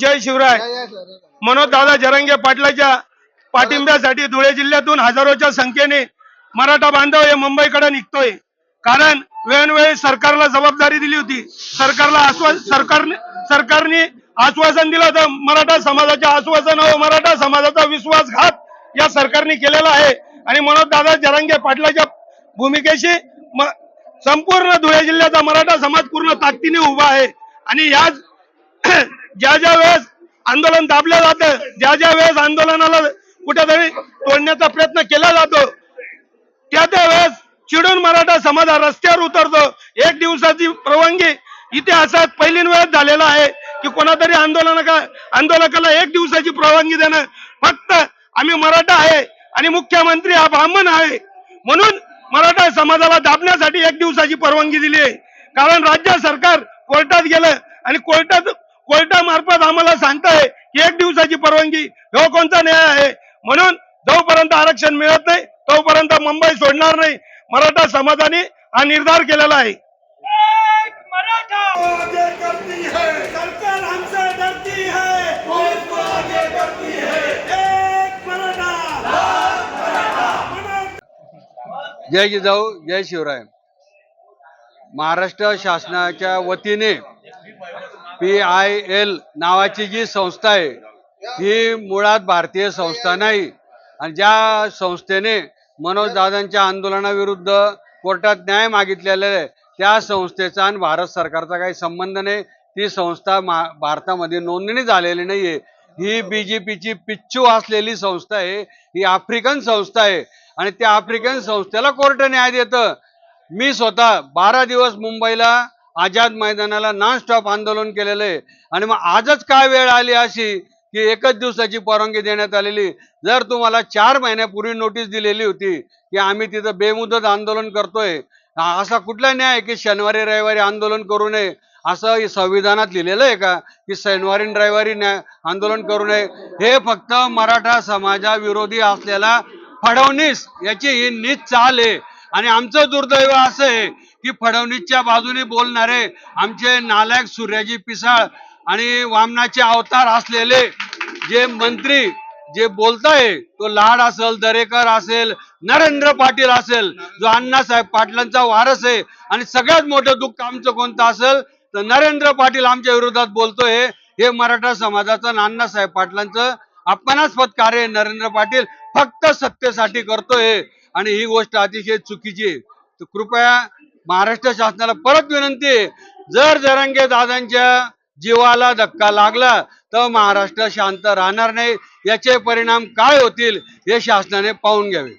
जय शिवराय. मनोज दादा जरंगे पाटलाच्या पाठिंब्यासाठी धुळे जिल्ह्यातून हजारोच्या संख्येने मराठा बांधव हे मुंबईकडे निघतोय. कारण वेळोवेळी सरकारला जबाबदारी दिली होती. सरकारला आश्वास सरकारने सरकारने आश्वासन दिलं होतं मराठा समाजाच्या आश्वासन व मराठा समाजाचा विश्वासघात या सरकारने केलेला आहे. आणि मनोज दादा जरंगे पाटलाच्या भूमिकेशी संपूर्ण धुळे जिल्ह्याचा मराठा समाज पूर्ण ताकदीने उभा आहे. आणि याच ज्या ज्या वेळेस आंदोलन दाबलं जातं ज्या ज्या वेळेस आंदोलनाला कुठेतरी तोडण्याचा प्रयत्न केला जातो त्या त्या वेळेस चिडून मराठा समाज रस्त्यावर उतरतो. एक दिवसाची परवानगी इतिहासात पहिली वेळेस झालेला आहे की कोणातरी आंदोलना आंदोलकाला एक दिवसाची परवानगी देणं फक्त आम्ही मराठा आहे आणि मुख्यमंत्री हा ब्राह्मण आहे. म्हणून मराठा समाजाला दाबण्यासाठी एक दिवसाची परवानगी दिली आहे. कारण राज्य सरकार कोर्टात गेलं आणि कोर्टात कोर्टामार्फत आम्हाला सांगताय की एक दिवसाची परवानगी. हो कोणता न्याय आहे? म्हणून जोपर्यंत आरक्षण मिळत नाही तोपर्यंत मुंबई सोडणार नाही. मराठा समाजाने हा निर्धार केलेला आहे. है है है। जय जिजाऊ जय शिवराय. महाराष्ट्र शासनाच्या वतीने पी आय एल नावाची जी संस्था आहे ही मुळात भारतीय संस्था नाही. आणि ज्या संस्थेने मनोज दादांच्या आंदोलनाविरुद्ध कोर्टात न्याय मागितलेला आहे त्या संस्थेचा आणि भारत सरकारचा काही संबंध नाही. ती संस्था मा भारतामध्ये नोंदणी झालेली नाहीये. ही बी जे पीची पिच्चू असलेली संस्था आहे ही आफ्रिकन संस्था आहे. आणि त्या आफ्रिकन संस्थेला कोर्ट न्याय देतं. मी स्वतः बारा दिवस मुंबईला आझाद मैदानाला नॉन स्टॉप आंदोलन केलेलं आहे. आणि मग आजच काय वेळ आली अशी की एकच दिवसाची परवानगी देण्यात आलेली. जर तुम्हाला चार महिन्यापूर्वी नोटीस दिलेली होती की आम्ही तिथं बेमुदत आंदोलन करतोय असा कुठला न्याय की शनिवारी रविवारी आंदोलन करू नये? असं संविधानात लिहिलेलं आहे का? की शनिवारी रविवारी न्याय आंदोलन करू नये? हे फक्त मराठा समाजाविरोधी असलेला फडवणीस याची ही नीच चाल आहे. आणि आमचं दुर्दैव असं आहे की फडणवीसच्या बाजूने बोलणारे आमचे नालायक सूर्याजी पिसाळ आणि वामनाचे अवतार असलेले जे मंत्री जे बोलताय तो लाड असेल दरेकर असेल नरेंद्र पाटील असेल जो अण्णासाहेब पाटलांचा वारस आहे आणि सगळ्यात मोठं दुःख आमचं कोणतं असेल तर नरेंद्र पाटील आमच्या विरोधात बोलतोय हे मराठा समाजाचं अण्णासाहेब पाटलांचं अपमानास्पद कार्य नरेंद्र पाटील फक्त सत्तेसाठी करतोय आणि ही गोष्ट अतिशय चुकीची आहे. तर कृपया महाराष्ट्र शासनाला परत विनंती जर जरांगे दादांच्या जीवाला धक्का लागला तर महाराष्ट्र शांत राहणार नाही. याचे परिणाम काय होतील हे शासनाने पाहून घ्यावे.